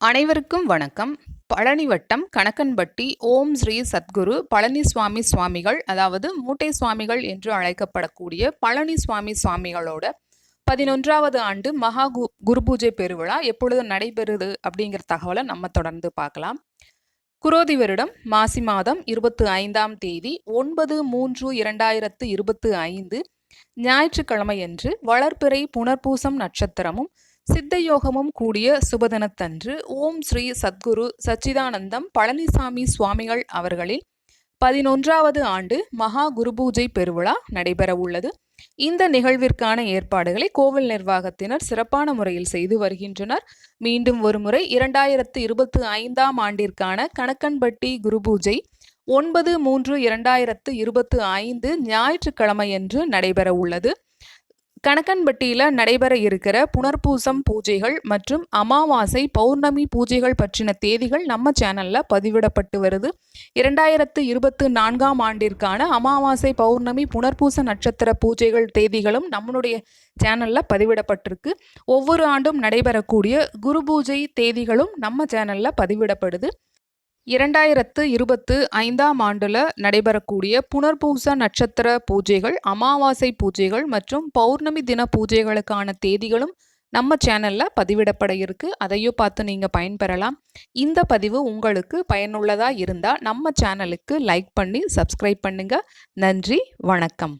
அனைவருக்கும் வணக்கம். பழனி வட்டம் கணக்கன்பட்டி ஓம் ஸ்ரீ சத்குரு பழனிசுவாமி சுவாமிகள் அதாவது மூட்டை சுவாமிகள் என்று அழைக்கப்படக்கூடிய பழனி சுவாமி சுவாமிகளோட பதினொன்றாவது ஆண்டு மகா கு குரு பூஜை பெருவிழா எப்பொழுது நடைபெறுது அப்படிங்கிற தகவலை நம்ம தொடர்ந்து பார்க்கலாம். குரோதி வருடம் மாசி மாதம் இருபத்தி ஐந்தாம் தேதி ஒன்பது மூன்று இரண்டாயிரத்து இருபத்து ஐந்து ஞாயிற்றுக்கிழமையன்று வளர்ப்பிறை புனர்பூசம் நட்சத்திரமும் சித்தயோகமும் கூடிய சுபதனத்தன்று ஓம் ஸ்ரீ சத்குரு சச்சிதானந்தம் பழனிசாமி சுவாமிகள் அவர்களின் பதினொன்றாவது ஆண்டு மகா குருபூஜை பெருவிழா நடைபெற உள்ளது. இந்த நிகழ்விற்கான ஏற்பாடுகளை கோவில் நிர்வாகத்தினர் சிறப்பான முறையில் செய்து வருகின்றனர். மீண்டும் ஒருமுறை இரண்டாயிரத்து இருபத்தி ஐந்தாம் ஆண்டிற்கான கணக்கன்பட்டி குருபூஜை ஒன்பது மூன்று இரண்டாயிரத்து இருபத்து ஐந்து ஞாயிற்றுக்கிழமையன்று நடைபெற உள்ளது. கணக்கன்பட்டியில் நடைபெற இருக்கிற புனர்பூசம் பூஜைகள் மற்றும் அமாவாசை பௌர்ணமி பூஜைகள் பற்றின தேதிகள் நம்ம சேனலில் பதிவிடப்பட்டு வருது. இரண்டாயிரத்து இருபத்து நான்காம் ஆண்டிற்கான அமாவாசை பௌர்ணமி புனர்பூச நட்சத்திர பூஜைகள் தேதிகளும் நம்மளுடைய சேனலில் பதிவிடப்பட்டிருக்கு. ஒவ்வொரு ஆண்டும் நடைபெறக்கூடிய குரு பூஜை தேதிகளும் நம்ம சேனலில் பதிவிடப்படுது. இரண்டாயிரத்து இருபத்து ஐந்தாம் ஆண்டில் நடைபெறக்கூடிய புனர்பூச நட்சத்திர பூஜைகள் அமாவாசை பூஜைகள் மற்றும் பௌர்ணமி தின பூஜைகளுக்கான தேதிகளும் நம்ம சேனலில் பதிவிடப்பட இருக்கு. அதையும் பார்த்து நீங்கள் பயன்பெறலாம். இந்த பதிவு உங்களுக்கு பயனுள்ளதாக இருந்தால் நம்ம சேனலுக்கு லைக் பண்ணி சப்ஸ்கிரைப் பண்ணுங்கள் நன்றி வணக்கம்.